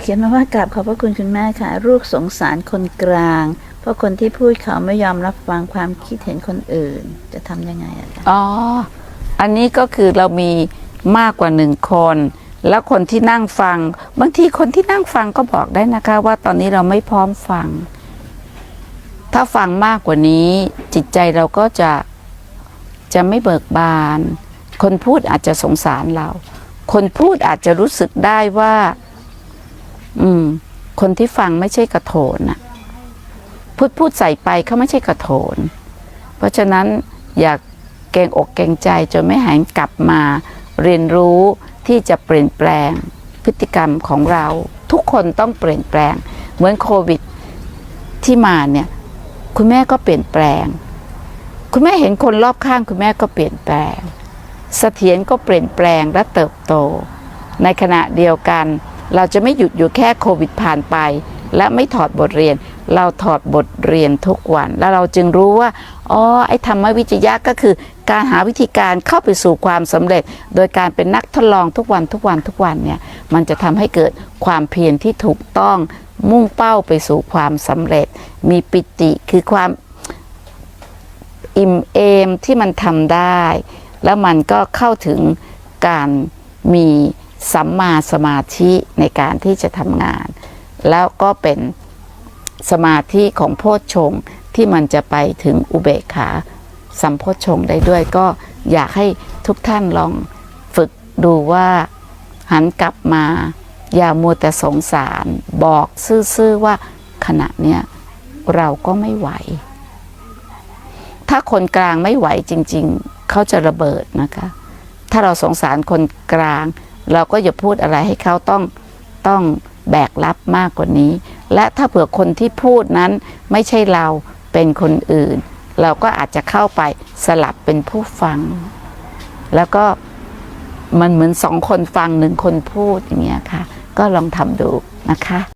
เขียนมาว่ากราบขอบพระคุณคุณแม่ค่ะ ลูกสงสารคนกลาง เพราะคนที่พูดเขาไม่ยอมรับฟังความคิดเห็นคนอื่น จะทำยังไงอะคะอ๋อ อันนี้ก็คือเรามีมากกว่าหนึ่งคน แล้วคนที่นั่งฟัง บางทีคนที่นั่งฟังก็บอกได้นะคะ ว่าตอนนี้เราไม่พร้อมฟัง ถ้าฟังมากกว่านี้ จิตใจเราก็จะจะไม่เบิกบาน คนพูดอาจจะสงสารเรา คนพูดอาจจะรู้สึกได้ว่า อืม คนที่ฟังไม่ใช่กระโถนน่ะพูดพูดใส่ไปเขาไม่ใช่กระโถน เพราะฉะนั้นอยากเกรงอกเกรงใจจนไม่หันกลับมา เรียนรู้ที่จะเปลี่ยนแปลง พฤติกรรมของเรา ทุกคนต้องเปลี่ยนแปลง เหมือนโควิดที่มาเนี่ย คุณแม่ก็เปลี่ยนแปลง คุณแม่เห็นคนรอบข้าง คุณแม่ก็เปลี่ยนแปลง เสถียรก็เปลี่ยนแปลงและเติบโต ในขณะเดียวกัน เราจะไม่หยุดอยู่แค่โควิดผ่านไป และไม่ถอดบทเรียน เราถอดบทเรียนทุกวัน แล้วเราจึงรู้ว่าอ๋อไอ้ธรรมวิจยะก็คือ การหาวิธีการเข้าไปสู่ความสำเร็จ โดยการเป็นนักทดลองทุกวันทุกวันทุกวันเนี่ยมันจะทำให้เกิดความเพียรที่ถูกต้องมุ่งเป้าไปสู่ความสำเร็จ มีปิติคือความอิ่มเอมที่มันทำได้ แล้วมันก็เข้าถึงการมี สัมมาสมาธิในการที่จะทำงาน แล้วก็เป็นสมาธิของโพชฌงค์ที่มันจะไปถึงอุเบกขาสัมโพชฌงค์ได้ด้วยก็อยากให้ทุกท่านลองฝึกดูว่าหันกลับมา อย่ามัวแต่สงสาร บอกซื่อๆว่าขณะเนี้ยเราก็ไม่ไหว ถ้าคนกลางไม่ไหวจริง ๆ เขาจะระเบิดนะคะ ถ้าเราสงสารคนกลาง เราก็อย่าพูดอะไรให้เขาต้องต้องแบกรับมากกว่านี้ และถ้าเผื่อคนที่พูดนั้นไม่ใช่เราเป็นคนอื่น เราก็อาจจะเข้าไปสลับเป็นผู้ฟัง แล้วก็มันเหมือนสองคนฟังหนึ่งคนพูดอย่างเงี้ยค่ะ ก็ลองทำดูนะคะ